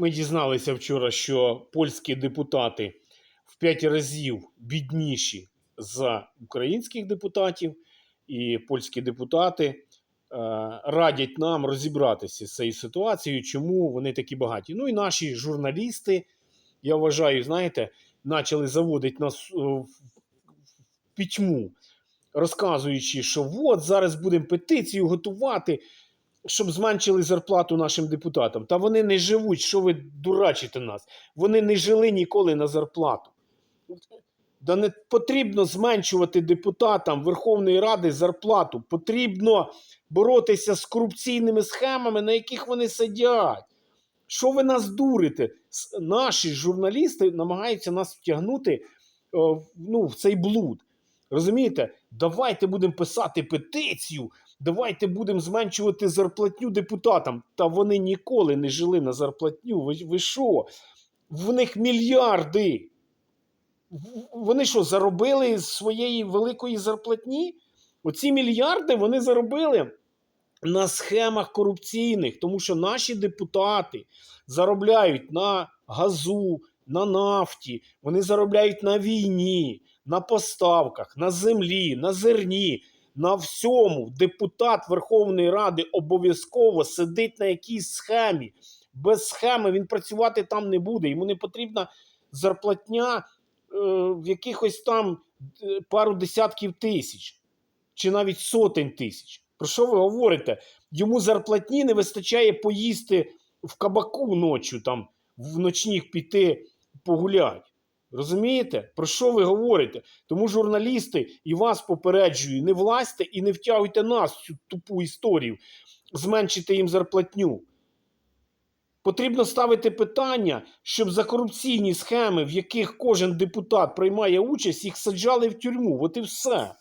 Ми дізналися вчора, що польські депутати в п'ять разів бідніші за українських депутатів, і польські депутати е, радять нам розібратися з цією ситуацією, чому вони такі багаті. Ну і наші журналісти, я вважаю, знаєте, почали заводити нас е, в пітьму, розказуючи, що от зараз будемо петицію готувати щоб зменшили зарплату нашим депутатам. Та вони не живуть, що ви дурачите нас. Вони не жили ніколи на зарплату. Да не потрібно зменшувати депутатам Верховної Ради зарплату. Потрібно боротися з корупційними схемами, на яких вони сидять. Що ви нас дурите? Наші журналісти намагаються нас втягнути ну, в цей блуд. Розумієте? Давайте будемо писати петицію, давайте будемо зменшувати зарплатню депутатам. Та вони ніколи не жили на зарплатню. Ви, ви що? В них мільярди. Вони що, заробили з своєї великої зарплатні? Оці мільярди вони заробили на схемах корупційних, тому що наші депутати заробляють на газу, на нафті, вони заробляють на війні, на поставках, на землі, на зерні, на всьому. Депутат Верховної Ради обов'язково сидить на якійсь схемі. Без схеми він працювати там не буде. Йому не потрібна зарплатня е, в якихось там е, пару десятків тисяч чи навіть сотень тисяч. Про що ви говорите? Йому зарплатні не вистачає поїсти в кабаку ночі, там в ночних піти погулять. Розумієте? Про що ви говорите? Тому журналісти і вас попереджую, не влазьте і не втягуйте нас в цю тупу історію, зменшити їм зарплатню. Потрібно ставити питання, щоб за корупційні схеми, в яких кожен депутат приймає участь, їх саджали в тюрму. От і все.